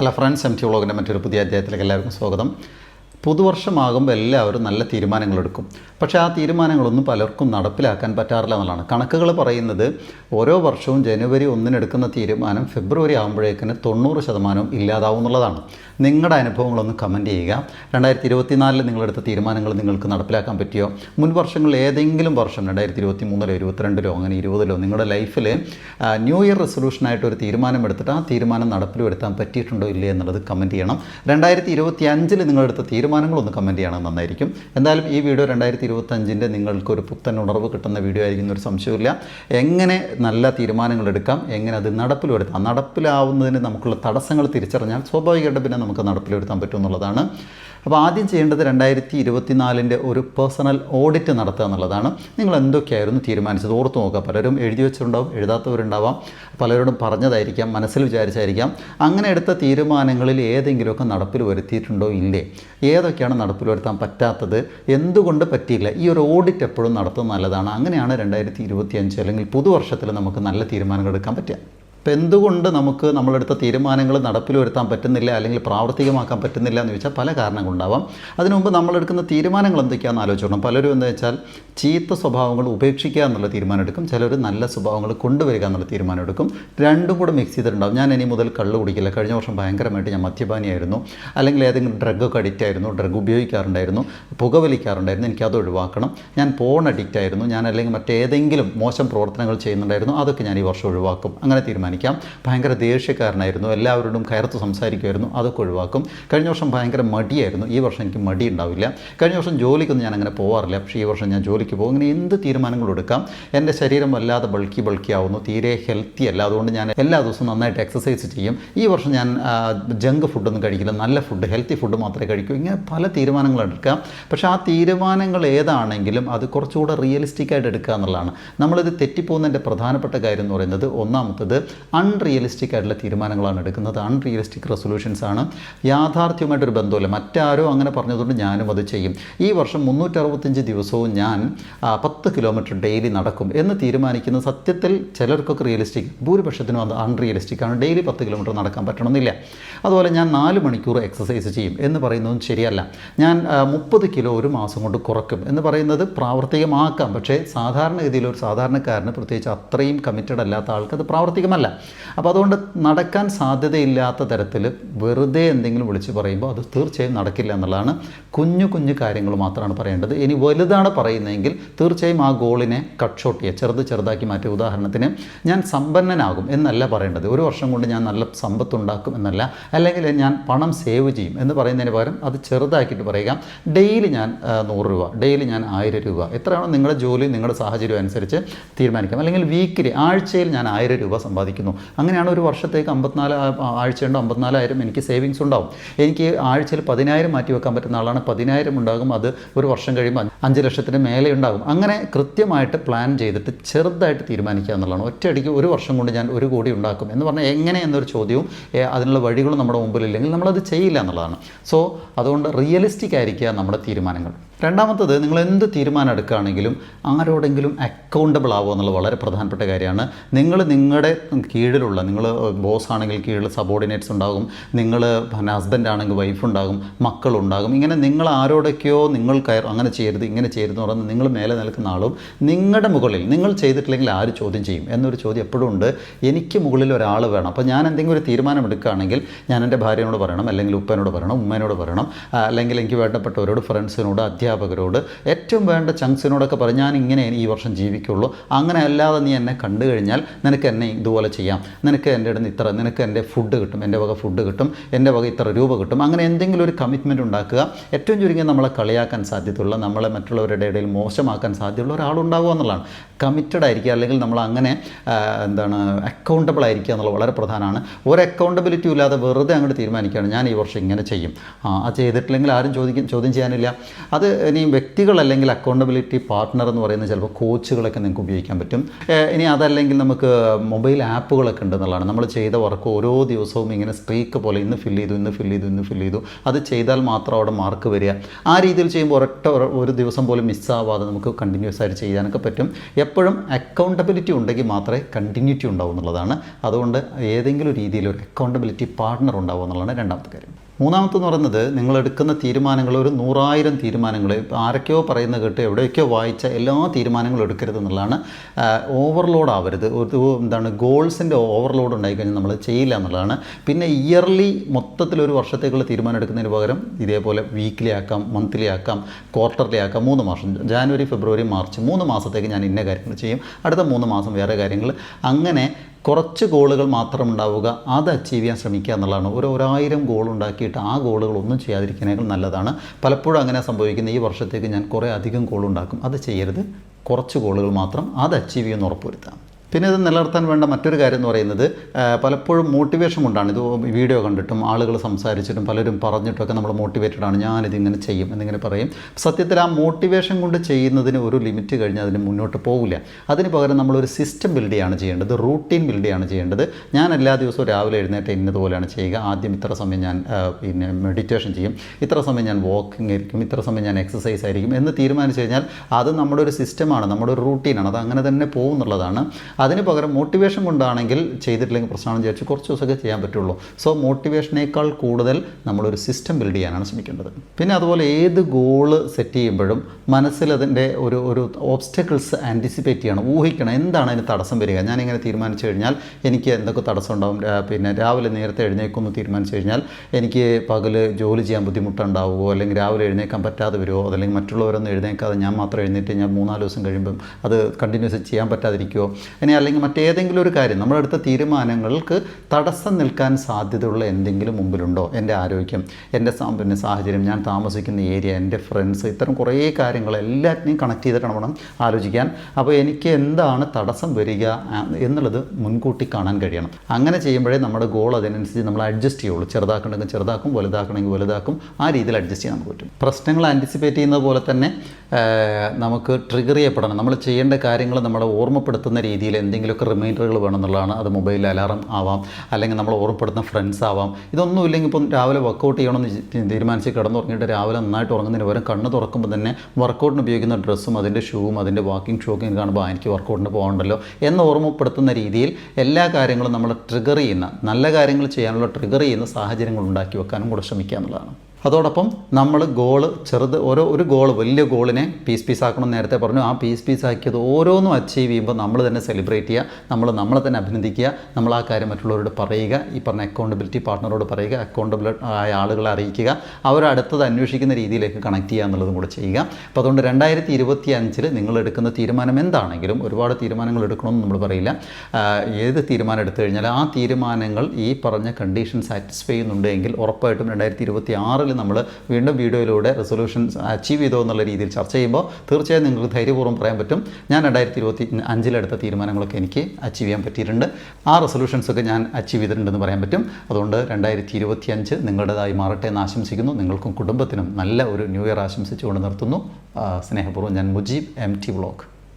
Hello friends M T വ്ളോഗിന്റെ മറ്റൊരു പുതിയ അധ്യായത്തിലേക്ക് എല്ലാവർക്കും സ്വാഗതം. പുതുവർഷമാകുമ്പോൾ എല്ലാവരും നല്ല തീരുമാനങ്ങൾ എടുക്കും പക്ഷേ ആ തീരുമാനങ്ങളൊന്നും പലർക്കും നടപ്പിലാക്കാൻ പറ്റാറില്ല എന്നുള്ളതാണ്. കണക്കുകൾ പറയുന്നത് ഓരോ വർഷവും ജനുവരി ഒന്നിനെടുക്കുന്ന തീരുമാനം ഫെബ്രുവരി ആകുമ്പോഴേക്കിന് തൊണ്ണൂറ് ശതമാനവും ഇല്ലാതാവും എന്നുള്ളതാണ്. നിങ്ങളുടെ അനുഭവങ്ങളൊന്ന് കമന്റ് ചെയ്യുക. രണ്ടായിരത്തി ഇരുപത്തിനാലിൽ നിങ്ങളെടുത്ത തീരുമാനങ്ങൾ നിങ്ങൾക്ക് നടപ്പിലാക്കാൻ പറ്റിയോ? മുൻ വർഷങ്ങളിൽ ഏതെങ്കിലും വർഷം രണ്ടായിരത്തി ഇരുപത്തി മൂന്നിലോ ഇരുപത്തിരണ്ടിലോ അങ്ങനെ ഇരുപതിലോ നിങ്ങളുടെ ലൈഫിൽ ന്യൂ ഇയർ റെസൊല്യൂഷനായിട്ട് ഒരു തീരുമാനം എടുത്തിട്ട് ആ തീരുമാനം നടപ്പിൽ വരുത്താൻ പറ്റിയിട്ടുണ്ടോ ഇല്ലേ എന്നുള്ളത് കമന്റ് ചെയ്യണം. രണ്ടായിരത്തി ഇരുപത്തി അഞ്ചിൽ നിങ്ങളെടുത്ത തീരുമാനങ്ങളൊന്ന് കമന്റ് ചെയ്യണം. നന്നായിരിക്കും. എന്തായാലും ഈ വീഡിയോ രണ്ടായിരത്തി ഇരുപത്തഞ്ചിന്റെ നിങ്ങൾക്ക് ഒരു പുത്തൻ ഉണർവ് കിട്ടുന്ന വീഡിയോ ആയിരിക്കും ഒരു സംശയമില്ല എങ്ങനെ നല്ല തീരുമാനങ്ങൾ എടുക്കാം? എങ്ങനെ അത് നടപ്പിൽ വരുത്താം നടപ്പിലാവുന്നതിന് നമുക്കുള്ള തടസ്സങ്ങൾ തിരിച്ചറിഞ്ഞാൽ സ്വാഭാവികമായിട്ട് പിന്നെ നമുക്ക് നടപ്പിലെടുത്താൻ പറ്റും എന്നുള്ളതാണ്. അപ്പോൾ ആദ്യം ചെയ്യേണ്ടത് രണ്ടായിരത്തി ഇരുപത്തിനാലിന്റെ ഒരു പേഴ്സണൽ ഓഡിറ്റ് നടത്തുക എന്നുള്ളതാണ്. നിങ്ങൾ എന്തൊക്കെയായിരുന്നു തീരുമാനിച്ചത്? ഓർത്ത് നോക്കുക. പലരും എഴുതി വെച്ചിട്ടുണ്ടാവും എഴുതാത്തവരുണ്ടാവാം പലരോടും പറഞ്ഞതായിരിക്കാം മനസ്സിൽ വിചാരിച്ചായിരിക്കാം. അങ്ങനെ എടുത്ത തീരുമാനങ്ങളിൽ ഏതെങ്കിലുമൊക്കെ നടപ്പിൽ വരുത്തിയിട്ടുണ്ടോ? ഇല്ലേ? ഏതൊക്കെയാണ് നടപ്പിൽ വരുത്താൻ പറ്റാത്തത്? എന്തുകൊണ്ട് പറ്റിയില്ല? ഈ ഒരു ഓഡിറ്റ് എപ്പോഴും നടത്തുന്നത് നല്ലതാണ്. അങ്ങനെയാണ് രണ്ടായിരത്തി ഇരുപത്തി അഞ്ച് അല്ലെങ്കിൽ പുതുവർഷത്തിൽ നമുക്ക് നല്ല തീരുമാനങ്ങൾ എടുക്കാൻ പറ്റുക. അപ്പോൾ എന്തുകൊണ്ട് നമുക്ക് നമ്മളെടുത്ത തീരുമാനങ്ങൾ നടപ്പിൽ വരുത്താൻ പറ്റുന്നില്ല അല്ലെങ്കിൽ പ്രാവർത്തികമാക്കാൻ പറ്റുന്നില്ല എന്ന് ചോദിച്ചാൽ പല കാരണങ്ങളുണ്ടാവാം അതിനു മുമ്പ് നമ്മളെടുക്കുന്ന തീരുമാനങ്ങൾ എന്തൊക്കെയാണെന്ന് ആലോചിച്ചോണം പലരും എന്ന് വെച്ചാൽ ചീത്ത സ്വഭാവങ്ങൾ ഉപേക്ഷിക്കുക എന്നുള്ള തീരുമാനം എടുക്കും. ചിലർ നല്ല സ്വഭാവങ്ങൾ കൊണ്ടുവരിക എന്നുള്ള തീരുമാനം എടുക്കും. രണ്ടും കൂടെ മിക്സ് ചെയ്തിട്ടുണ്ടാവും. ഞാൻ ഇനി മുതൽ കള്ള് കുടിക്കില്ല. കഴിഞ്ഞ വർഷം ഭയങ്കരമായിട്ട് ഞാൻ മദ്യപാനിയായിരുന്നു. അല്ലെങ്കിൽ ഏതെങ്കിലും ഡ്രഗൊക്കെ അഡിക്റ്റ് ആയിരുന്നു. ഡ്രഗ് ഉപയോഗിക്കാറുണ്ടായിരുന്നു. പുകവലിക്കാറുണ്ടായിരുന്നു. എനിക്കത് ഒഴിവാക്കണം. ഞാൻ പോൺ അഡിക്റ്റ് ആയിരുന്നു. ഞാൻ അല്ലെങ്കിൽ മറ്റേതെങ്കിലും മോശം പ്രവർത്തനങ്ങൾ ചെയ്യുന്നുണ്ടായിരുന്നു. അതൊക്കെ ഞാൻ ഈ വർഷം ഒഴിവാക്കും. അങ്ങനെ തീരുമാനിക്കാം. ഭയങ്കര ദേഷ്യക്കാരനായിരുന്നു. എല്ലാവരോടും കയർത്ത് സംസാരിക്കുമായിരുന്നു. അതൊക്കെ ഒഴിവാക്കും. കഴിഞ്ഞ വർഷം ഭയങ്കര മടിയായിരുന്നു. ഈ വർഷം എനിക്ക് മടി ഉണ്ടാവില്ല. കഴിഞ്ഞ വർഷം ജോലിക്കൊന്നും ഞാൻ അങ്ങനെ പോകാറില്ല പക്ഷേ ഈ വർഷം ഞാൻ ജോലിക്ക് പോകും. അങ്ങനെ എന്ത് തീരുമാനങ്ങൾ എടുക്കാം? എന്റെ ശരീരം വല്ലാതെ ബൾക്കി ബൾക്കി ആവുന്നു. തീരെ ഹെൽത്തി അല്ല. അതുകൊണ്ട് ഞാൻ എല്ലാ ദിവസവും നന്നായിട്ട് എക്സസൈസ് ചെയ്യും. ഈ വർഷം ഞാൻ ജങ്ക് ഫുഡൊന്നും കഴിക്കില്ല. നല്ല ഫുഡ് ഹെൽത്തി ഫുഡ് മാത്രമേ കഴിക്കൂ. ഇങ്ങനെ പല തീരുമാനങ്ങൾ എടുക്കാം. പക്ഷേ ആ തീരുമാനങ്ങൾ ഏതാണെങ്കിലും അത് കുറച്ചുകൂടെ റിയലിസ്റ്റിക് ആയിട്ട് എടുക്കുക എന്നുള്ളതാണ്. നമ്മളിത് തെറ്റിപ്പോകുന്നതിന്റെ പ്രധാനപ്പെട്ട കാര്യം എന്ന് പറയുന്നത് ഒന്നാമത്തത് അൺറിയലിസ്റ്റിക് ആയിട്ടുള്ള തീരുമാനങ്ങളാണ് എടുക്കുന്നത്. അൺറിയലിസ്റ്റിക് റെസൊല്യൂഷൻസ് ആണ്. യാഥാർത്ഥ്യമായിട്ടൊരു ബന്ധമില്ല മറ്റാരോ അങ്ങനെ പറഞ്ഞതുകൊണ്ട് ഞാനും അത് ചെയ്യും. ഈ വർഷം മുന്നൂറ്ററുപത്തഞ്ച് ദിവസവും ഞാൻ പത്ത് കിലോമീറ്റർ ഡെയിലി നടക്കും എന്ന് തീരുമാനിക്കുന്ന സത്യത്തിൽ ചിലർക്കൊക്കെ റിയലിസ്റ്റിക് ഭൂരിപക്ഷത്തിനും അത് അൺറിയലിസ്റ്റിക് ആണ്. ഡെയിലി പത്ത് കിലോമീറ്റർ നടക്കാൻ പറ്റണമെന്നില്ല. അതുപോലെ ഞാൻ നാല് മണിക്കൂർ എക്സസൈസ് ചെയ്യും എന്ന് പറയുന്നതും ശരിയല്ല. ഞാൻ മുപ്പത് കിലോ ഒരു മാസം കൊണ്ട് കുറക്കും എന്ന് പറയുന്നത് പ്രാവർത്തികമാക്കാം. പക്ഷേ സാധാരണഗതിയിൽ ഒരു സാധാരണക്കാരന് പ്രത്യേകിച്ച് അത്രയും കമ്മിറ്റഡ് അല്ലാത്ത ആൾക്ക് അത് പ്രാവർത്തികമല്ല. അപ്പോൾ അതുകൊണ്ട് നടക്കാൻ സാധ്യതയില്ലാത്ത തരത്തിൽ വെറുതെ എന്തെങ്കിലും വിളിച്ച് പറയുമ്പോൾ അത് തീർച്ചയായും നടക്കില്ല എന്നുള്ളതാണ് കുഞ്ഞു കുഞ്ഞു കാര്യങ്ങൾ മാത്രമാണ് പറയേണ്ടത്. ഇനി വലുതാണ് പറയുന്നതെങ്കിൽ തീർച്ചയായും ആ ഗോളിനെ കട്ട് ഷോട്ട് ചെയ്യുക ചെറുത് ചെറുതാക്കി മാറ്റുക. ഉദാഹരണത്തിന് ഞാൻ സമ്പന്നനാകും എന്നല്ല പറയേണ്ടത്. ഒരു വർഷം കൊണ്ട് ഞാൻ നല്ല സമ്പത്ത് ഉണ്ടാക്കും എന്നല്ല. അല്ലെങ്കിൽ ഞാൻ പണം സേവ് ചെയ്യും എന്ന് പറയുന്നതിന് പകരം അത് ചെറുതാക്കിയിട്ട് പറയുക. ഡെയിലി ഞാൻ നൂറ് രൂപ ഡെയിലി ഞാൻ ആയിരം രൂപ. എത്രയാണോ നിങ്ങളുടെ ജോലി നിങ്ങളുടെ സാഹചര്യം അനുസരിച്ച് തീരുമാനിക്കാം. അല്ലെങ്കിൽ വീക്കിലി ആഴ്ചയിൽ ഞാൻ ആയിരം രൂപ സമ്പാദിക്കുന്നു അങ്ങനെയാണ് ഒരു വർഷത്തേക്ക് അമ്പത്തിനാല് ആഴ്ചയുണ്ടോ അമ്പത്തിനാലായിരം എനിക്ക് സേവിങ്സ് ഉണ്ടാവും. എനിക്ക് ആഴ്ചയിൽ പതിനായിരം മാറ്റി വെക്കാൻ പറ്റുന്ന ആളാണ്. പതിനായിരം ഉണ്ടാകും അത് ഒരു വർഷം കഴിയുമ്പോൾ അഞ്ച് ലക്ഷത്തിന് മേലെ ഉണ്ടാകും. അങ്ങനെ കൃത്യമായിട്ട് പ്ലാൻ ചെയ്തിട്ട് ചെറുതായിട്ട് തീരുമാനിക്കുക എന്നുള്ളതാണ്. ഒറ്റയടിക്ക് ഒരു വർഷം കൊണ്ട് ഞാൻ ഒരു കോടി ഉണ്ടാക്കും എന്ന് പറഞ്ഞാൽ എങ്ങനെ എന്നൊരു ചോദ്യവും അതിനുള്ള വഴികളും നമ്മുടെ മുമ്പിലില്ലെങ്കിൽ നമ്മളത് ചെയ്യില്ല എന്നുള്ളതാണ്. സോ അതുകൊണ്ട് റിയലിസ്റ്റിക് ആയിരിക്കുക നമ്മുടെ തീരുമാനങ്ങൾ. രണ്ടാമത്തത് നിങ്ങൾ എന്ത് തീരുമാനം എടുക്കുകയാണെങ്കിലും ആരോടെങ്കിലും അക്കൗണ്ടബിൾ ആവുക എന്നുള്ളത് വളരെ പ്രധാനപ്പെട്ട കാര്യമാണ്. നിങ്ങൾ നിങ്ങളുടെ കീഴിലുള്ള നിങ്ങൾ ബോസ് ആണെങ്കിൽ കീഴിൽ സബോർഡിനേറ്റ്സ് ഉണ്ടാകും. നിങ്ങൾ പിന്നെ ഹസ്ബൻഡ് ആണെങ്കിൽ വൈഫ് ഉണ്ടാകും. മക്കളുണ്ടാകും ഇങ്ങനെ നിങ്ങൾ ആരോടൊക്കെയോ നിങ്ങൾ കയർ അങ്ങനെ ചെയ്യരുത് ഇങ്ങനെ ചെയ്യരുത് എന്ന് പറഞ്ഞാൽ നിങ്ങൾ മേലെ നിൽക്കുന്ന ആളും നിങ്ങളുടെ മുകളിൽ നിങ്ങൾ ചെയ്തിട്ടില്ലെങ്കിൽ ആര് ചോദ്യം ചെയ്യും? എന്നൊരു ചോദ്യം എപ്പോഴും ഉണ്ട്. എനിക്ക് മുകളിൽ ഒരാൾ വേണം. അപ്പോൾ ഞാൻ എന്തെങ്കിലും ഒരു തീരുമാനം എടുക്കുകയാണെങ്കിൽ ഞാൻ എന്റെ ഭാര്യയോട് പറയണം അല്ലെങ്കിൽ ഉപ്പനോട് പറയണം ഉമ്മേനോട് പറയണം. അല്ലെങ്കിൽ എനിക്ക് വേണ്ടപ്പെട്ടവരോട് ഫ്രണ്ട്സിനോട് അധ്യാപകരോട് ഏറ്റവും വേണ്ട ചങ്സിനോടൊക്കെ പറഞ്ഞു ഞാൻ ഇങ്ങനെ ഈ വർഷം ജീവിക്കുള്ളൂ. അങ്ങനെ അല്ലാതെ നീ എന്നെ കണ്ടു കഴിഞ്ഞാൽ നിനക്ക് എന്നെ ഇതുപോലെ ചെയ്യാം. നിനക്ക് എന്റെ അടുത്ത് ഇത്ര നിനക്ക് എന്റെ ഫുഡ് കിട്ടും എന്റെ വക ഫുഡ് കിട്ടും എന്റെ വക ഇത്ര രൂപ കിട്ടും. അങ്ങനെ എന്തെങ്കിലും ഒരു കമ്മിറ്റ്മെന്റ് ഉണ്ടാക്കുക. ഏറ്റവും ചുരുങ്ങിയ നമ്മളെ കളിയാക്കാൻ സാധ്യതയുള്ള നമ്മളെ മറ്റുള്ളവരുടെ ഇടയിൽ മോശമാക്കാൻ സാധ്യതയുള്ള ഒരാളുണ്ടാവുക എന്നുള്ളതാണ്. കമ്മിറ്റഡ് ആയിരിക്കുക അല്ലെങ്കിൽ നമ്മൾ അങ്ങനെ എന്താണ് അക്കൗണ്ടബിൾ ആയിരിക്കുക എന്നുള്ളത് വളരെ പ്രധാനമാണ്. ഒരു അക്കൗണ്ടബിലിറ്റി ഇല്ലാതെ വെറുതെ അങ്ങോട്ട് തീരുമാനിക്കുകയാണ് ഞാൻ ഈ വർഷം ഇങ്ങനെ ചെയ്യും. ആ ചെയ്തിട്ടില്ലെങ്കിൽ ആരും ചോദിക്കും ചോദ്യം ചെയ്യാനില്ല. അത് ഇനി വ്യക്തികൾ അല്ലെങ്കിൽ അക്കൗണ്ടബിലിറ്റി പാർട്ട്ണർ എന്ന് പറയുന്ന ചിലപ്പോൾ കോച്ചുകളൊക്കെ നിങ്ങൾക്ക് ഉപയോഗിക്കാൻ പറ്റും. ഇനി അതല്ലെങ്കിൽ നമുക്ക് മൊബൈൽ ആപ്പുകളൊക്കെ ഉണ്ടെന്നുള്ളതാണ് നമ്മൾ ചെയ്ത വർക്ക് ഓരോ ദിവസവും ഇങ്ങനെ സ്ട്രീക്ക് പോലെ ഇന്ന് ഫില്ല് ചെയ്തു ഇന്ന് ഫില്ല് ചെയ്തു ഇന്ന് ഫില്ല് ചെയ്തു. അത് ചെയ്താൽ മാത്രം അവിടെ മാർക്ക് വരിക. ആ രീതിയിൽ ചെയ്യുമ്പോൾ ഒരൊറ്റ ഒരു- ദിവസം പോലും മിസ്സാവാതെ നമുക്ക് കണ്ടിന്യൂസ് ആയിട്ട് ചെയ്യാനൊക്കെ പറ്റും. എപ്പോഴും അക്കൗണ്ടബിലിറ്റി ഉണ്ടെങ്കിൽ മാത്രമേ കണ്ടിന്യൂറ്റി ഉണ്ടാവും എന്നുള്ളതാണ് അതുകൊണ്ട് ഏതെങ്കിലും രീതിയിൽ ഒരു അക്കൗണ്ടബിലിറ്റി പാർട്ട്ണർ ഉണ്ടാവും എന്നുള്ളതാണ് രണ്ടാമത്തെ കാര്യം. മൂന്നാമത്തെന്ന് പറയുന്നത് നിങ്ങൾ എടുക്കുന്ന തീരുമാനങ്ങൾ ഒരു നൂറായിരം തീരുമാനങ്ങൾ ആരൊക്കെയോ പറയുന്ന കേട്ട് എവിടെയൊക്കെയോ വായിച്ച എല്ലാ തീരുമാനങ്ങളും എടുക്കരുത് എന്നുള്ളതാണ് ഓവർലോഡ് ആവരുത്. ഒരു എന്താണ് ഗോൾസിന്റെ ഓവർലോഡ് ഉണ്ടായിക്കഴിഞ്ഞാൽ നമ്മൾ ചെയ്യില്ല എന്നുള്ളതാണ്. പിന്നെ ഇയർലി മൊത്തത്തിൽ ഒരു വർഷത്തേക്കുള്ള തീരുമാനം എടുക്കുന്നതിന് പകരം ഇതേപോലെ വീക്ക്ലി ആക്കാം മന്ത്ലി ആക്കാം ക്വാർട്ടർലി ആക്കാം മൂന്ന് മാസം ജാനുവരി ഫെബ്രുവരി മാർച്ച് മൂന്ന് മാസത്തേക്ക് ഞാൻ ഇന്ന കാര്യങ്ങൾ ചെയ്യും അടുത്ത മൂന്ന് മാസം വേറെ കാര്യങ്ങൾ. അങ്ങനെ കുറച്ച് ഗോളുകൾ മാത്രം ഉണ്ടാവുക അത് അച്ചീവ് ചെയ്യാൻ ശ്രമിക്കുക എന്നുള്ളതാണ്. ഒരു ഒരായിരം ഗോൾ ഉണ്ടാക്കിയിട്ട് ആ ഗോളുകൾ ഒന്നും ചെയ്യാതിരിക്കുന്നതിനേക്കാൾ നല്ലതാണ്. പലപ്പോഴും അങ്ങനെ സംഭവിക്കുന്ന ഈ വർഷത്തേക്ക് ഞാൻ കുറേ അധികം ഗോൾ ഉണ്ടാക്കും. അത് ചെയ്യരുത്. കുറച്ച് ഗോളുകൾ മാത്രം അത് അച്ചീവ് ചെയ്യുമെന്ന് ഉറപ്പുവരുത്താം പിന്നെ ഇത് നിലനിർത്താൻ വേണ്ട മറ്റൊരു കാര്യം എന്ന് പറയുന്നത് പലപ്പോഴും മോട്ടിവേഷൻ കൊണ്ടാണ്. ഇത് വീഡിയോ കണ്ടിട്ടും ആളുകൾ സംസാരിച്ചിട്ടും പലരും പറഞ്ഞിട്ടൊക്കെ നമ്മൾ മോട്ടിവേറ്റഡ് ആണ്. ഞാനിത് ഇങ്ങനെ ചെയ്യും എന്നിങ്ങനെ പറയും. സത്യത്തിൽ ആ മോട്ടിവേഷൻ കൊണ്ട് ചെയ്യുന്നതിന് ഒരു ലിമിറ്റ് കഴിഞ്ഞാൽ അതിന് മുന്നോട്ട് പോകില്ല അതിന് പകരം നമ്മളൊരു സിസ്റ്റം ബിൽഡ് ചെയ്യാണ് ചെയ്യേണ്ടത്. റൂട്ടീൻ ബിൽഡ് ചെയ്യാണ് ചെയ്യേണ്ടത്. ഞാൻ എല്ലാ ദിവസവും രാവിലെ എഴുന്നേറ്റ് ഇന്നതുപോലെയാണ് ചെയ്യുക. ആദ്യം ഇത്ര സമയം ഞാൻ പിന്നെ മെഡിറ്റേഷൻ ചെയ്യും. ഇത്ര സമയം ഞാൻ വാക്കിംഗ് ആയിരിക്കും. ഇത്ര സമയം ഞാൻ എക്സസൈസ് ആയിരിക്കും എന്ന് തീരുമാനിച്ചു കഴിഞ്ഞാൽ അത് നമ്മുടെ ഒരു സിസ്റ്റമാണ് നമ്മുടെ ഒരു റൂട്ടീനാണ് അത് അങ്ങനെ തന്നെ പോകും എന്നുള്ളതാണ് അതിന് പകരം മോട്ടിവേഷൻ കൊണ്ടാണെങ്കിൽ ചെയ്തിട്ടില്ലെങ്കിൽ പ്രശ്നമാണെന്ന് വിചാരിച്ച് കുറച്ച് ദിവസമൊക്കെ ചെയ്യാൻ പറ്റുള്ളൂ. സോ മോട്ടിവേഷനേക്കാൾ കൂടുതൽ നമ്മളൊരു സിസ്റ്റം ബിൽഡ് ചെയ്യാനാണ് ശ്രമിക്കേണ്ടത്. പിന്നെ അതുപോലെ ഏത് ഗോൾ സെറ്റ് ചെയ്യുമ്പോഴും മനസ്സിൽ അതിന്റെ ഒരു ഒരു ഓബ്സ്റ്റക്കിൾസ് ആന്റിസിപ്പേറ്റ് ചെയ്യണം ഊഹിക്കണം. എന്താണ് അതിന് തടസ്സം വരിക? ഞാനിങ്ങനെ തീരുമാനിച്ചു കഴിഞ്ഞാൽ എനിക്ക് എന്തൊക്കെ തടസ്സം ഉണ്ടാവും? പിന്നെ രാവിലെ നേരത്തെ എഴുന്നേക്കുമെന്ന് തീരുമാനിച്ചു കഴിഞ്ഞാൽ എനിക്ക് പകൽ ജോലി ചെയ്യാൻ ബുദ്ധിമുട്ടുണ്ടാവുമോ അല്ലെങ്കിൽ രാവിലെ എഴുന്നേക്കാൻ പറ്റാതെ വരുമോ അതല്ലെങ്കിൽ മറ്റുള്ളവരൊന്നും എഴുന്നേക്കാതെ ഞാൻ മാത്രം എഴുന്നേറ്റ് ഞാൻ മൂന്നാൽ ദിവസം കഴിയുമ്പം അത് കണ്ടിന്യൂസ് ചെയ്യാൻ പറ്റാതിരിക്കുമോ ഇനി അല്ലെങ്കിൽ മറ്റേതെങ്കിലും ഒരു കാര്യം നമ്മളെടുത്ത തീരുമാനങ്ങൾക്ക് തടസ്സം നിൽക്കാൻ സാധ്യതയുള്ള എന്തെങ്കിലും മുമ്പിലുണ്ടോ? എന്റെ ആരോഗ്യം എന്റെ പിന്നെ സാഹചര്യം ഞാൻ താമസിക്കുന്ന ഏരിയ എന്റെ ഫ്രണ്ട്സ് ഇത്തരം കുറേ കാര്യങ്ങൾ എല്ലാറ്റിനെയും കണക്ട് ചെയ്തിട്ടാണ് വേണം ആലോചിക്കാൻ. അപ്പോൾ എനിക്ക് എന്താണ് തടസ്സം വരിക എന്നുള്ളത് മുൻകൂട്ടി കാണാൻ കഴിയണം. അങ്ങനെ ചെയ്യുമ്പോഴേ നമ്മുടെ ഗോൾ അതിനനുസരിച്ച് നമ്മൾ അഡ്ജസ്റ്റ് ചെയ്യുള്ളൂ. ചെറുതാക്കണമെങ്കിൽ ചെറുതാക്കും വലുതാക്കണമെങ്കിൽ വലുതാക്കും. ആ രീതിയിൽ അഡ്ജസ്റ്റ് ചെയ്യാൻ നമുക്ക് പറ്റും. പ്രശ്നങ്ങൾ ആന്റിസിപ്പേറ്റ് ചെയ്യുന്നത് പോലെ തന്നെ നമുക്ക് ട്രിഗർ ചെയ്യപ്പെടണം. നമ്മൾ ചെയ്യേണ്ട കാര്യങ്ങൾ നമ്മളെ ഓർമ്മപ്പെടുത്തുന്ന രീതിയിൽ എന്തെങ്കിലുമൊക്കെ റിമൈൻഡറുകൾ വേണമെന്നുള്ളതാണ് അത് മൊബൈലിൽ അലാറം ആവാം. അല്ലെങ്കിൽ നമ്മൾ ഓർമ്മപ്പെടുത്തുന്ന ഫ്രണ്ട്സ് ആവാം. ഇതൊന്നും ഇല്ലെങ്കിൽ ഇപ്പം രാവിലെ വർക്കൗട്ട് ചെയ്യണമെന്ന് തീരുമാനിച്ച് കിടന്നുറങ്ങിയിട്ട് രാവിലെ നന്നായിട്ട് ഉറങ്ങുന്നതിന് പകരം കണ്ണ് തുറക്കുമ്പോൾ തന്നെ വർക്കൗട്ടിന് ഉപയോഗിക്കുന്ന ഡ്രസ്സും അതിന്റെ ഷൂവും അതിന്റെ വാക്കിംഗ് ഷോക്കും കാണുമ്പോൾ എനിക്ക് വർക്കൗട്ടിന് പോകണ്ടല്ലോ എന്ന് ഓർമ്മപ്പെടുത്തുന്ന രീതിയിൽ എല്ലാ കാര്യങ്ങളും നമ്മൾ ട്രിഗർ ചെയ്യുന്ന നല്ല കാര്യങ്ങൾ ചെയ്യാനുള്ള ട്രിഗർ ചെയ്യുന്ന സാഹചര്യങ്ങൾ ഉണ്ടാക്കി വെക്കാനും കൂടെ ശ്രമിക്കുക എന്നുള്ളതാണ്. അതോടൊപ്പം നമ്മൾ ഗോൾ ചെറുത് ഓരോ ഒരു ഗോൾ വലിയ ഗോളിനെ പീസ് പീസ് ആക്കണം നേരത്തെ പറഞ്ഞു. ആ പീസ് പീസ് ആക്കിയത് ഓരോന്നും അച്ചീവ് ചെയ്യുമ്പോൾ നമ്മൾ തന്നെ സെലിബ്രേറ്റ് ചെയ്യുക നമ്മൾ നമ്മളെ തന്നെ അഭിനന്ദിക്കുക നമ്മൾ ആ കാര്യം മറ്റുള്ളവരോട് പറയുക ഈ പറഞ്ഞ അക്കൗണ്ടബിലിറ്റി പാർട്ട്ണറോട് പറയുക അക്കൗണ്ടബിൾ ആയ ആളുകളെ അറിയിക്കുക അവർ അന്വേഷിക്കുന്ന രീതിയിലേക്ക് കണക്ട് ചെയ്യുക എന്നുള്ളതും കൂടെ ചെയ്യുക. അപ്പോൾ അതുകൊണ്ട് രണ്ടായിരത്തി ഇരുപത്തി അഞ്ചിൽ നിങ്ങൾ എടുക്കുന്ന തീരുമാനം എന്താണെങ്കിലും ഒരുപാട് തീരുമാനങ്ങൾ എടുക്കണമെന്ന് നമ്മൾ പറയില്ല. ഏത് തീരുമാനം എടുത്തു കഴിഞ്ഞാൽ ആ തീരുമാനങ്ങൾ ഈ പറഞ്ഞ കണ്ടീഷൻ സാറ്റിസ്ഫൈ ചെയ്യുന്നുണ്ടെങ്കിൽ ഉറപ്പായിട്ടും രണ്ടായിരത്തി ഇരുപത്തി ആറിൽ നമ്മൾ വീണ്ടും വീഡിയോയിലൂടെ റെസൊല്യൂഷൻ അച്ചീവ് ചെയ്തോ എന്നുള്ള രീതിയിൽ ചർച്ച ചെയ്യുമ്പോൾ തീർച്ചയായും നിങ്ങൾക്ക് ധൈര്യപൂർവം പറയാൻ പറ്റും. ഞാൻ രണ്ടായിരത്തി ഇരുപത്തി അഞ്ചിലെടുത്ത തീരുമാനങ്ങളൊക്കെ എനിക്ക് അച്ചീവ് ചെയ്യാൻ പറ്റിയിട്ടുണ്ട്. ആ റെസൊല്യൂഷൻസൊക്കെ ഞാൻ അച്ചീവ് ചെയ്തിട്ടുണ്ടെന്ന് പറയാൻ പറ്റും. അതുകൊണ്ട് രണ്ടായിരത്തി ഇരുപത്തി അഞ്ച് നിങ്ങളുടേതായി മാറട്ടെ എന്ന് ആശംസിക്കുന്നു. നിങ്ങൾക്കും കുടുംബത്തിനും നല്ല ഒരു ന്യൂ ഇയർ ആശംസിച്ചുകൊണ്ട് നിർത്തുന്നു. സ്നേഹപൂർവം ഞാൻ മുജീബ് എം ടി വ്ളോഗ്